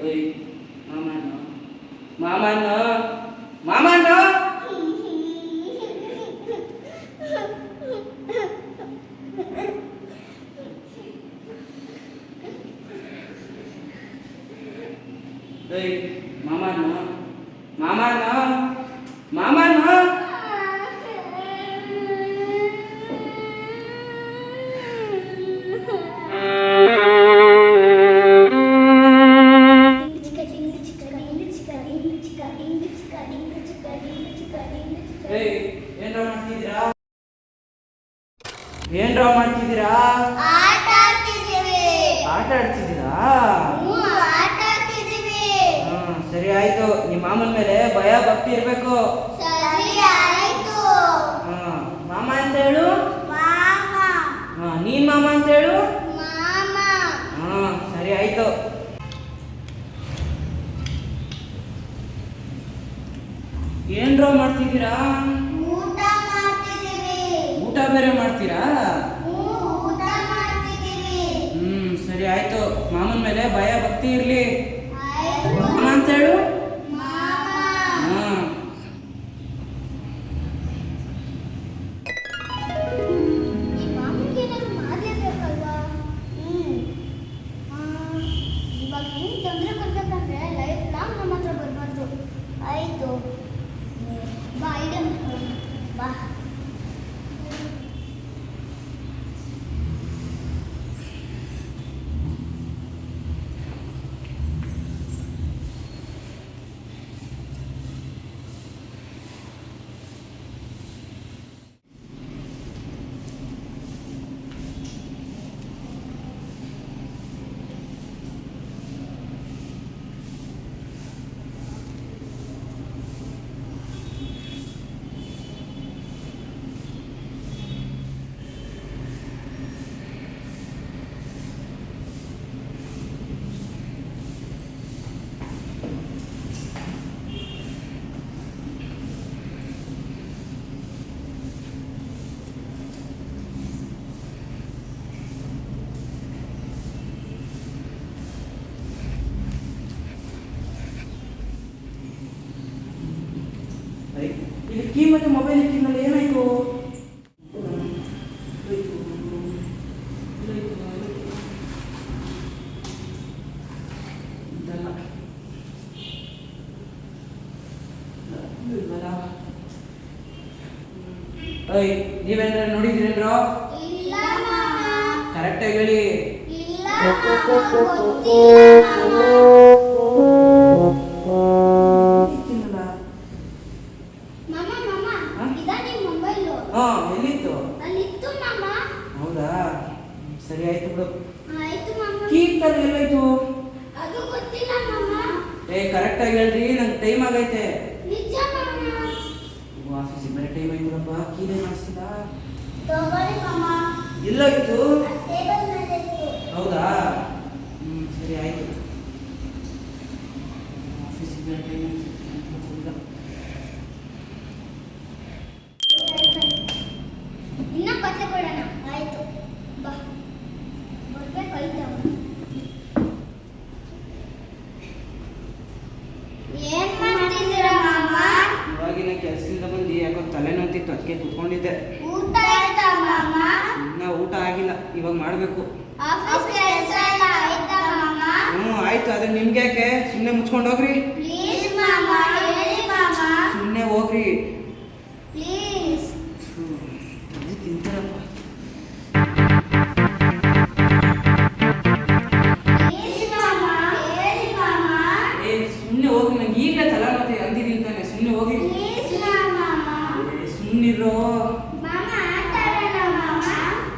ಓಯ್ ಮಾಮನ ಮಾಮನ ಮಾಮನ ಓಯ್ ಮಾಮನ ಮಾಮನ ಮಾಮನ ಏಯ್ ಏನ್ರ ಮಾಡ್ತಿದ್ದೀರಾ ಆಟ ಆಡ್ತಿದ್ದೀರಾ? ಹ್ಮ್ ಸರಿ ಆಯ್ತು. ನಿಮ್ಮ ಮಾಮನ ಮೇಲೆ ಭಯ ಭಕ್ತಿ ಇರ್ಬೇಕು. ಹ್ಮ್ ಮಾಮ ಅಂತ ಹೇಳು? ಹಾ ನೀನ್ ಮಾಮ ಅಂತ ಹೇಳು? ಹಾ ಸರಿ ಆಯ್ತು. ಏನ್ರ ಮಾಡ್ತಿದ್ದೀರಾ ಊಟ ಬೇರೆ ಮಾಡ್ತೀರಾ? ಹ್ಮ್ ಸರಿ ಆಯ್ತು. ಮಾಮನ ಮೇಲೆ ಭಯ ಭಕ್ತಿ ಇರ್ಲಿ. ಅಂತ ಹೇಳು. ಕೀ ಮತ್ತೆ ಮೊಬೈಲ್ ಇಟ್ಟಿದ್ಮೇಲೆ ಏನಾಯ್ತು? ಓಯ್ ನೀವೇನ್ರ ನೋಡಿದ್ರೇನ್ರೋ ಕರೆಕ್ಟಾಗಿ ಹೇಳಿ. ಸರಿ ಕೀರ್ತನ ಎಲ್ಲೋಯ್ತು. ಏ ಕರೆಕ್ಟ್ ಆಗಿ ಹೇಳ್ರಿ ನಂಗೆ ಟೈಮ್ ಆಗೈತೆ. ಆಫೀಸಿಗೆ ಬೇರೆ ಟೈಮ್ ಆಯ್ತದಪ್ಪ ಕೀನೇ ಮಾಡಿಸ್ತಿಲ್ಲ ಎಲ್ಲಾಯ್ತು? ಹೌದಾ? ಹ್ಞೂ ಸರಿ ಆಯಿತು. ಆಫೀಸಿಗೆ ಬೇರೆ ಟೈಮ್ ಆಯ್ತು ಇನ್ನ ಪತ್ತೆ ಕೊಡೋಣ ಆಯ್ತು ಬಾ ಬರ್ಬೇಕು ಆಯ್ತು ಏನ್ ಮಾಡ್ತಿದ್ದೀರಾ ಮಾಮ ಇವಾಗಿನ ಕೆಲಸದಿಂದ ತಲೆನೋತಿತ್ತು ಅದಕ್ಕೆ ಕುತ್ಕೊಂಡಿದ್ದೆ. ಇನ್ನ ಊಟ ಆಗಿಲ್ಲ ಇವಾಗ ಮಾಡಬೇಕು. ಹ್ಞೂ ಆಯ್ತು ಅದೇ ನಿಮ್ಗೆ ಯಾಕೆ ಸುಮ್ಮನೆ ಮುಚ್ಕೊಂಡು ಹೋಗ್ರಿ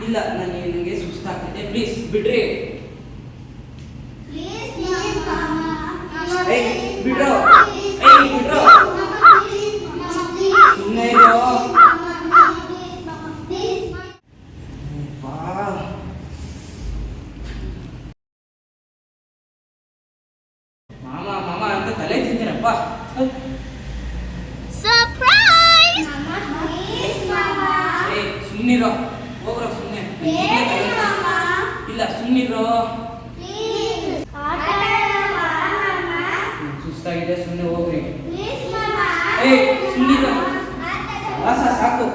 ಇಲ್ಲ ನಾನು ನನಗೆ ಸುಸ್ತಾಗ್ತಿದೆ ಪ್ಲೀಸ್ ಬಿಡ್ರಿ. ಬಿಡ್ರೋ. ಬಿಡ್ರೋ. ಸುಮ್ಮನೆ ಮಾಮ ಮಾಮ ಅಂತ ತಲೆ ತಿಂತೀರಪ್ಪ ಸರ್ಪ್ರೈಸ್ ಮಾಮ ಪ್ಲೀಸ್ ಮಾಮ ಏ ಹೋಗ್ರ ಸುಮ್ನೆ. ಇಲ್ಲ ಸುಮ್ಮನಿರೋ ಸುಸ್ತಾಗಿದೆ ಸುಮ್ಮನೆ ಹೋಗ್ರಿ. ಏಯ್, ಸುಮ್ನಿರು. ಸಾಕು.